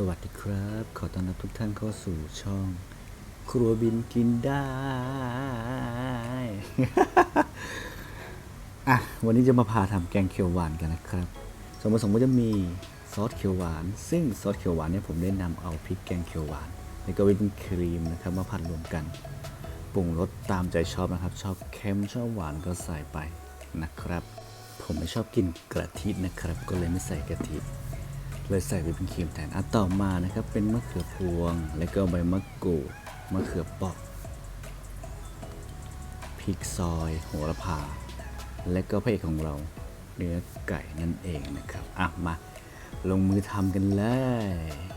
สวัสดีครับ ขอต้อนรับทุกท่านเข้าสู่ช่อง ครัวบินกินได้ อะ วันนี้จะมาพาทำแกงเขียวหวานกันนะครับ ส่วนผสมก็จะมีซอสเขียวหวาน ซึ่งซอสเขียวหวานเนี่ยผมได้นำเอาพริกแกงเขียวหวาน แล้วก็วิปครีมนะครับมาผัดรวมกัน ปรุงรสตามใจชอบนะครับ ชอบเค็มชอบหวานก็ใส่ไปนะครับ ผมไม่ชอบกินกะทินะครับ ก็เลยไม่ใส่กะทิ เลยใส่ไปเป็นครีมแทนอะต่อมานะครับเป็นมะเขือพวง แล้วก็ใบมะกรูดมะเขือเปอกพริกซอย โหระพา และก็พระเอกของเราเนื้อไก่นั่นเองนะครับอะมาลงมือทำกันเลย